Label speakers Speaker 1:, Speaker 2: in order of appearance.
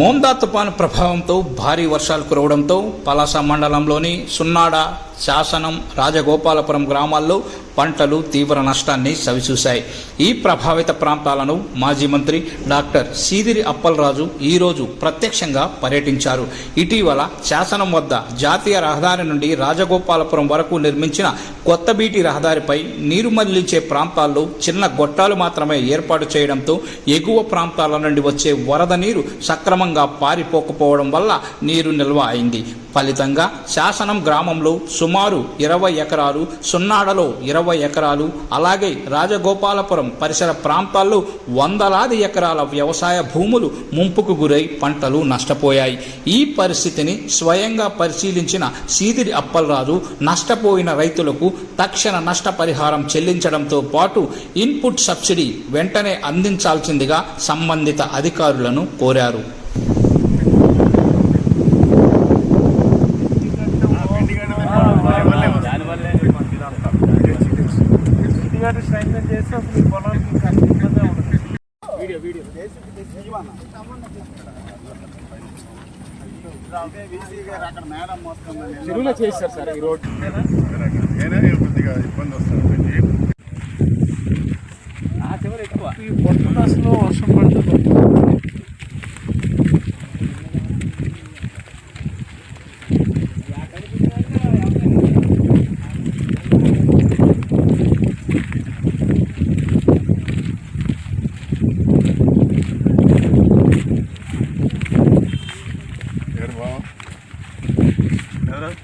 Speaker 1: మోందా తుపాను ప్రభావంతో భారీ వర్షాలు కురవడంతో పలాస మండలంలోని సున్నాడ శాసనం రాజగోపాలపురం గ్రామాల్లో పంటలు తీవ్ర నష్టాన్ని చవిచూశాయి ఈ ప్రభావిత ప్రాంతాలను మాజీ మంత్రి డాక్టర్ సీదిరి అప్పలరాజు ఈరోజు ప్రత్యక్షంగా పర్యటించారు. ఇటీవల శాసనం వద్ద జాతీయ రహదారి నుండి రాజగోపాలపురం వరకు నిర్మించిన కొత్త బీటి రహదారిపై నీరు మళ్ళించే ప్రాంతాల్లో చిన్న గొట్టాలు మాత్రమే ఏర్పాటు చేయడంతో ఎగువ ప్రాంతాల నుండి వచ్చే వరద నీరు సక్రమంగా పారిపోకపోవడం వల్ల నీరు నిల్వ అయింది. ఫలితంగా శాసనం గ్రామంలో సుమారు సుమారు ఇరవై ఎకరాలు సున్నాడలో ఇరవై ఎకరాలు అలాగే రాజగోపాలపురం పరిసర ప్రాంతాల్లో వందలాది ఎకరాల వ్యవసాయ భూములు ముంపుకు గురై పంటలు నష్టపోయాయి. ఈ పరిస్థితిని స్వయంగా పరిశీలించిన సీదిరి అప్పలరాజు నష్టపోయిన రైతులకు తక్షణ నష్టపరిహారం చెల్లించడంతో పాటు ఇన్పుట్ సబ్సిడీ వెంటనే అందించాల్సిందిగా సంబంధిత అధికారులను కోరారు.
Speaker 2: ఇంటిగానే స్ట్రైక్మెంట్ చేస్తే అప్పుడు ఈ పొలానికి ఇబ్బంది ఉండదు. Video video. చెరువులో చేశారు సార్ ఈ రోడ్
Speaker 3: నేనే కొద్దిగా ఇబ్బంది వస్తుంది
Speaker 2: ఈ పొద్దు దశలో వర్షం ¿verdad?